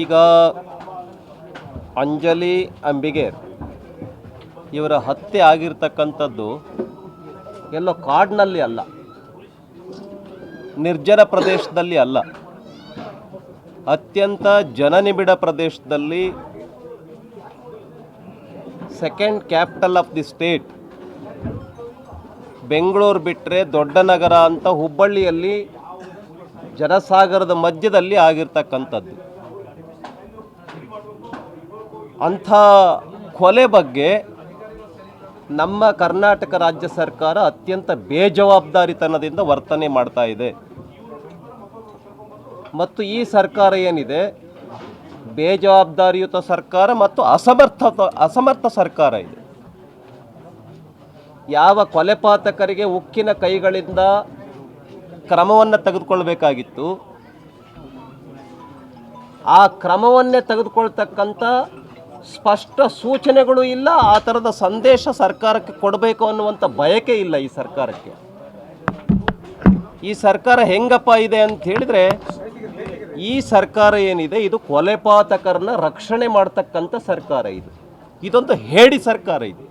ಈಗ ಅಂಜಲಿ ಅಂಬಿಗೇರ್ ಇವರ ಹತ್ಯೆ ಆಗಿರ್ತಕ್ಕಂಥದ್ದು ಎಲ್ಲೋ ಕಾಡಿನಲ್ಲಿ ಅಲ್ಲ. ನಿರ್ಜನ ಪ್ರದೇಶದಲ್ಲಿ ಅಲ್ಲ. ಅತ್ಯಂತ ಜನನಿಬಿಡ ಪ್ರದೇಶದಲ್ಲಿ second capital of the state Bengaluru ಬಿಟ್ಟರೆ ದೊಡ್ಡ ನಗರ ಅಂತ ಹುಬ್ಬಳ್ಳಿಯಲ್ಲಿ ಜನಸಾಗರದ ಮಧ್ಯದಲ್ಲಿ ಆಗಿರ್ತಕ್ಕಂಥದ್ದು. ಅಂಥ ಕೊಲೆ ಬಗ್ಗೆ ನಮ್ಮ ಕರ್ನಾಟಕ ರಾಜ್ಯ ಸರ್ಕಾರ ಅತ್ಯಂತ ಬೇಜವಾಬ್ದಾರಿತನದಿಂದ ವರ್ತನೆ ಮಾಡ್ತಾ ಇದೆ. ಮತ್ತು ಈ ಸರ್ಕಾರ ಏನಿದೆ? ಬೇಜವಾಬ್ದಾರಿಯುತ ಸರ್ಕಾರ ಮತ್ತು ಅಸಮರ್ಥ ಅಸಮರ್ಥ ಸರ್ಕಾರ ಇದೆ. ಯಾವ ಕೊಲೆಪಾತಕರಿಗೆ ಉಕ್ಕಿನ ಕೈಗಳಿಂದ ಕ್ರಮವನ್ನು ತೆಗೆದುಕೊಳ್ಬೇಕಾಗಿತ್ತು. ಆ ಕ್ರಮವನ್ನೇ ತೆಗೆದುಕೊಳ್ತಕ್ಕಂಥ ಸ್ಪಷ್ಟ ಸೂಚನೆಗಳು ಇಲ್ಲ, ಆ ಥರದ ಸಂದೇಶ ಸರ್ಕಾರಕ್ಕೆ ಕೊಡಬೇಕು ಅನ್ನುವಂಥ ಬಯಕೆ ಇಲ್ಲ ಈ ಸರ್ಕಾರಕ್ಕೆ. ಈ ಸರ್ಕಾರ ಹೆಂಗಪ್ಪ ಇದೆ ಅಂತ ಹೇಳಿದ್ರೆ, ಈ ಸರ್ಕಾರ ಏನಿದೆ, ಇದು ಕೊಲೆಪಾತಕರನ್ನ ರಕ್ಷಣೆ ಮಾಡ್ತಕ್ಕಂಥ ಸರ್ಕಾರ ಇದು. ಇದೊಂದು ಹೇಡಿ ಸರ್ಕಾರ ಇದು.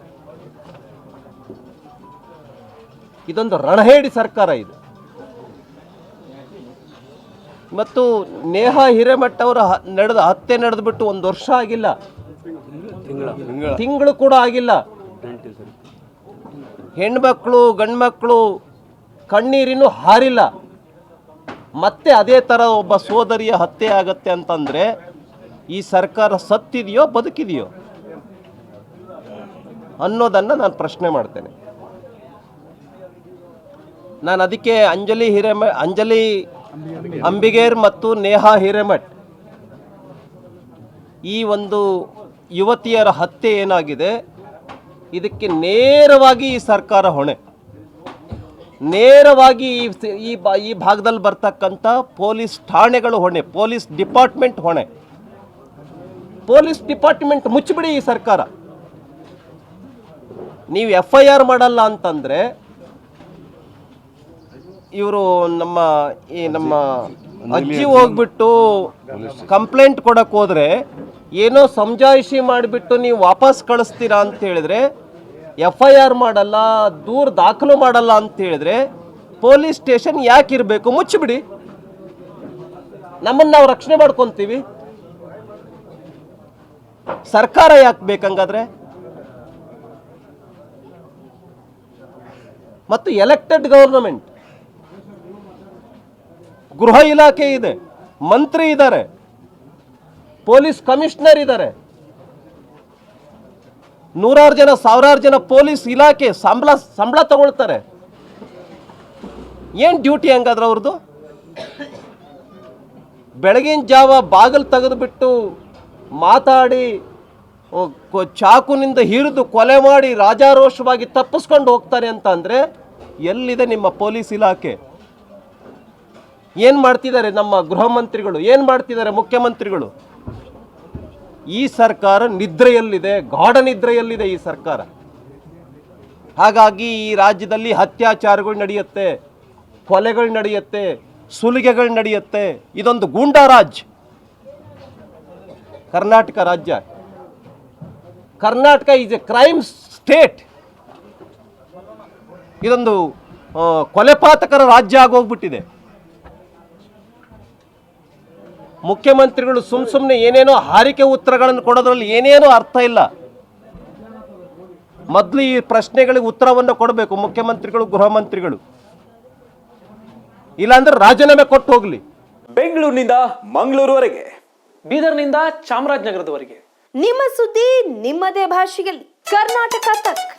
ಇದೊಂದು ರಣಹೇಡಿ ಸರ್ಕಾರ ಇದು. ಮತ್ತು ನೇಹಾ ಹಿರೇಮಠ ಅವರು ನಡೆದ ಹತ್ಯೆ ನಡೆದ್ಬಿಟ್ಟು ಒಂದು ವರ್ಷ ಆಗಿಲ್ಲ. ತಿಂಗಳು. ಕೂಡ ಆಗಿಲ್ಲ. ಹೆಣ್ಮಕ್ಳು ಗಂಡ್ಮಕ್ಳು ಕಣ್ಣೀರಿನೂ ಹಾರಿಲ್ಲ. ಮತ್ತೆ ಅದೇ ಥರ ಒಬ್ಬ ಸೋದರಿಯ ಹತ್ಯೆ ಆಗತ್ತೆ ಅಂತಂದರೆ ಈ ಸರ್ಕಾರ ಸತ್ತಿದೆಯೋ ಬದುಕಿದೆಯೋ ಅನ್ನೋದನ್ನು ನಾನು ಪ್ರಶ್ನೆ ಮಾಡ್ತೇನೆ. ನಾನು ಅದಕ್ಕೆ ಅಂಜಲಿ ಹಿರೇಮ ಅಂಜಲಿ ಅಂಬಿಗೇರ್ ಮತ್ತು ನೇಹಾ ಹಿರೇಮಠ್ ಈ ಒಂದು ಯುವತಿಯರ ಹತ್ಯೆ ಏನಾಗಿದೆ? ಇದಕ್ಕೆ ನೇರವಾಗಿ ಈ ಸರ್ಕಾರ ಹೊಣೆ. ನೇರವಾಗಿ ಈ ಈ ಭಾಗದಲ್ಲಿ ಬರ್ತಕ್ಕಂಥ ಪೊಲೀಸ್ ಠಾಣೆಗಳು ಹೊಣೆ ಪೊಲೀಸ್ ಡಿಪಾರ್ಟ್ಮೆಂಟ್ ಹೊಣೆ. ಪೊಲೀಸ್ ಡಿಪಾರ್ಟ್ಮೆಂಟ್ ಮುಚ್ಚಿಬಿಡಿ ಈ ಸರ್ಕಾರ. ನೀವು ಎಫ್ ಐ ಆರ್ ಮಾಡಲ್ಲ ಅಂತಂದರೆ ಇವರು ನಮ್ಮ ಈ ನಮ್ಮ ಅಜ್ಜಿ ಹೋಗ್ಬಿಟ್ಟು ಕಂಪ್ಲೇಂಟ್ ಕೊಡಕ್ಕೆ ಹೋದ್ರೆ ಏನೋ ಸಮಜಾಯಿಷಿ ಮಾಡಿಬಿಟ್ಟು ನೀವು ವಾಪಸ್ ಕಳಿಸ್ತೀರಾ ಅಂತ ಹೇಳಿದ್ರೆ ಎಫ್ ಐ ಆರ್ ಮಾಡಲ್ಲ, ದೂರ ದಾಖಲು ಮಾಡಲ್ಲ ಅಂತ ಹೇಳಿದ್ರೆ, ಪೊಲೀಸ್ ಸ್ಟೇಷನ್ ಯಾಕೆ ಇರಬೇಕು? ಮುಚ್ಚಿಬಿಡಿ. ನಮ್ಮನ್ನು ನಾವು ರಕ್ಷಣೆ ಮಾಡ್ಕೊತೀವಿ. ಸರ್ಕಾರ ಯಾಕೆ ಬೇಕಂಗಾದ್ರೆ? ಮತ್ತು ಎಲೆಕ್ಟೆಡ್ ಗವರ್ನಮೆಂಟ್ ಗೃಹ ಇಲಾಖೆ ಇದೆ, ಮಂತ್ರಿ ಇದ್ದಾರೆ ಪೊಲೀಸ್ ಕಮಿಷನರ್ ಇದ್ದಾರೆ ನೂರಾರು ಜನ, ಸಾವಿರಾರು ಜನ ಪೊಲೀಸ್ ಇಲಾಖೆ ಸಂಬಳ ಸಂಬಳ ತಗೊಳ್ತಾರೆ. ಏನು ಡ್ಯೂಟಿ ಹಂಗಾದ್ರೆ ಅವ್ರದ್ದು ಬೆಳಗಿನ ಜಾವ ಬಾಗಿಲು ತೆಗೆದುಬಿಟ್ಟು ಮಾತಾಡಿ ಚಾಕುನಿಂದ ಹಿರಿದು ಕೊಲೆ ಮಾಡಿ ರಾಜಾರೋಷವಾಗಿ ತಪ್ಪಿಸ್ಕೊಂಡು ಹೋಗ್ತಾರೆ ಅಂತ ಅಂದರೆ ಎಲ್ಲಿದೆ ನಿಮ್ಮ ಪೊಲೀಸ್ ಇಲಾಖೆ? ಏನು ಮಾಡ್ತಿದ್ದಾರೆ ನಮ್ಮ ಗೃಹ ಮಂತ್ರಿಗಳು? ಏನು ಮಾಡ್ತಿದ್ದಾರೆ ಮುಖ್ಯಮಂತ್ರಿಗಳು? ಈ ಸರ್ಕಾರ ನಿದ್ರೆಯಲ್ಲಿದೆ ಗಾಢ ನಿದ್ರೆಯಲ್ಲಿದೆ ಈ ಸರ್ಕಾರ. ಹಾಗಾಗಿ ಈ ರಾಜ್ಯದಲ್ಲಿ ಅತ್ಯಾಚಾರಗಳು ನಡೆಯುತ್ತೆ, ಕೊಲೆಗಳು ನಡೆಯುತ್ತೆ, ಸುಲಿಗೆಗಳು ನಡೆಯುತ್ತೆ. ಇದೊಂದು ಗೂಂಡಾ ರಾಜ್ ಕರ್ನಾಟಕ ರಾಜ್ಯ. Karnataka is a crime state ಇದೊಂದು ಕೊಲೆಪಾತಕರ ರಾಜ್ಯ ಆಗೋಗ್ಬಿಟ್ಟಿದೆ. ಮುಖ್ಯಮಂತ್ರಿಗಳು ಸುಮ್ ಸುಮ್ನೆ ಏನೇನೋ ಹಾರಿಕೆ ಉತ್ತರಗಳನ್ನು ಕೊಡೋದ್ರಲ್ಲಿ ಏನೇನೋ ಅರ್ಥ ಇಲ್ಲ. ಮೊದಲು ಈ ಪ್ರಶ್ನೆಗಳಿಗೆ ಉತ್ತರವನ್ನು ಕೊಡಬೇಕು ಮುಖ್ಯಮಂತ್ರಿಗಳು ಗೃಹ ಮಂತ್ರಿಗಳು. ಇಲ್ಲಾಂದ್ರೆ ರಾಜೀನಾಮೆ ಕೊಟ್ಟು ಹೋಗ್ಲಿ. ಬೆಂಗಳೂರಿನಿಂದ ಮಂಗಳೂರುವರೆಗೆ. ಬೀದರ್ನಿಂದ ಚಾಮರಾಜನಗರದವರೆಗೆ. ನಿಮ್ಮ ಸುದ್ದಿ ನಿಮ್ಮದೇ ಭಾಷೆಯಲ್ಲಿ. ಕರ್ನಾಟಕ ತಕ್.